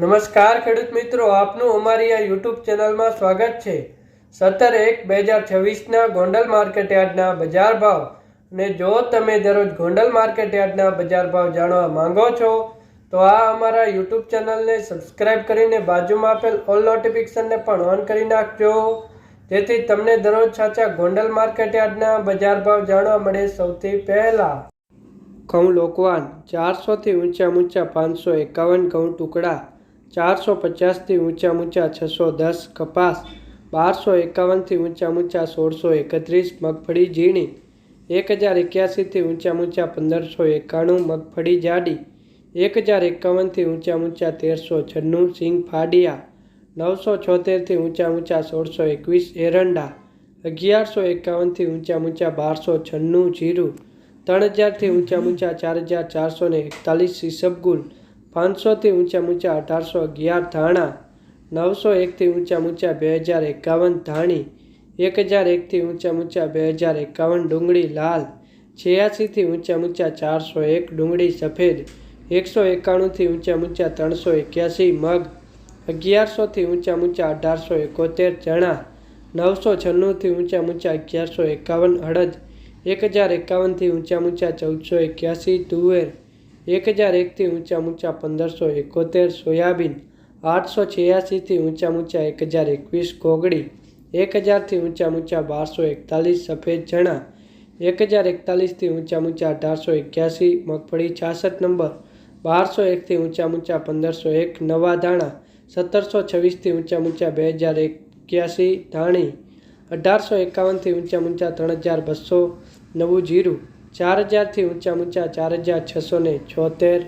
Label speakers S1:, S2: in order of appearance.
S1: નમસ્કાર, ખેડૂત મિત્રો. આપનું અમારી આ યુટ્યુબ ચેનલમાં સ્વાગત છે. સત્તર એક, બે હજાર છવ્વીસના ગોંડલ માર્કેટ યાર્ડના બજાર ભાવ. અને જો તમે દરરોજ ગોંડલ માર્કેટ યાર્ડના બજાર ભાવ જાણવા માંગો છો, તો આ અમારા યુટ્યુબ ચેનલને સબસ્ક્રાઇબ કરીને બાજુમાં આપેલ ઓલ નોટિફિકેશનને પણ ઓન કરી નાખજો. જેથી તમને દરરોજ સાચા ગોંડલ માર્કેટ યાર્ડના બજાર ભાવ જાણવા મળે સૌથી પહેલાં. ઘઉં લોકવાન ચારસોથી ઊંચા ઊંચા પાંચસો એકાવન ઘઉં ટુકડા ચારસો પચાસથી ઊંચા ઊંચા છસો દસ કપાસ, બારસો એકાવનથી ઊંચા ઊંચા સોળસો એકત્રીસ મગફળી ઝીણી એક હજાર એક્યાસીથી ઊંચા ઊંચા પંદરસો એકાણું મગફળી જાડી એક હજાર એકાવનથી ઊંચા ઊંચા તેરસો છન્નું સિંગ ફાડિયા, નવસો છોતેરથી ઊંચા ઊંચા સોળસો એકવીસ એરંડા, અગિયારસો એકાવનથી ઊંચા ઊંચા બારસો છન્નું જીરું ત્રણ હજારથી ઊંચા ઊંચા ચાર હજાર ચારસો ને એકતાલીસ ઈસબગુલ પાંચસોથી ઊંચા ઊંચા અઢારસો અગિયાર ધાણા નવસો એકથી ઊંચા ઊંચા બે હજાર એકાવન ધાણી એક હજાર એકથી ઊંચા ઊંચા બે હજાર એકાવન ડુંગળી લાલ છ્યાસીથી ઊંચા ઊંચા ચારસો એક ડુંગળી સફેદ એકસો એકાણુંથી ઊંચા ઊંચા ત્રણસો એક્યાસી મગ અગિયારસોથી ઊંચા ઊંચા અઢારસો એકોતેર ચણા નવસો છન્નુંથી ઊંચા ઊંચા અગિયારસો એકાવન અડદ એક હજાર એકાવનથી ઊંચા ઊંચા ચૌદસો એક્યાસી તુવેર એક હજાર એકથી ઊંચા ઊંચા પંદરસો એકોતેર સોયાબીન આઠસો છ્યાસીથી ઊંચા ઊંચા એક હજાર એકવીસ કોગળી એક હજારથી ઊંચા ઊંચા બારસો એકતાલીસ સફેદ ચણા એક હજાર એકતાલીસથી ઊંચા ઊંચા અઢારસો એક્યાસી મગફળી છાસઠ નંબર બારસો એકથી ઊંચા ઊંચા પંદરસો એક નવા ધાણા સત્તરસો છવ્વીસથી ઊંચા ઊંચા બે હજાર એક્યાસી ધાણી અઢારસો એકાવનથી ઊંચા ઊંચા ત્રણ હજાર બસો નવું જીરું ચાર હજારથી ઊંચા ઊંચા ચાર હજાર છસો ને છોતેર.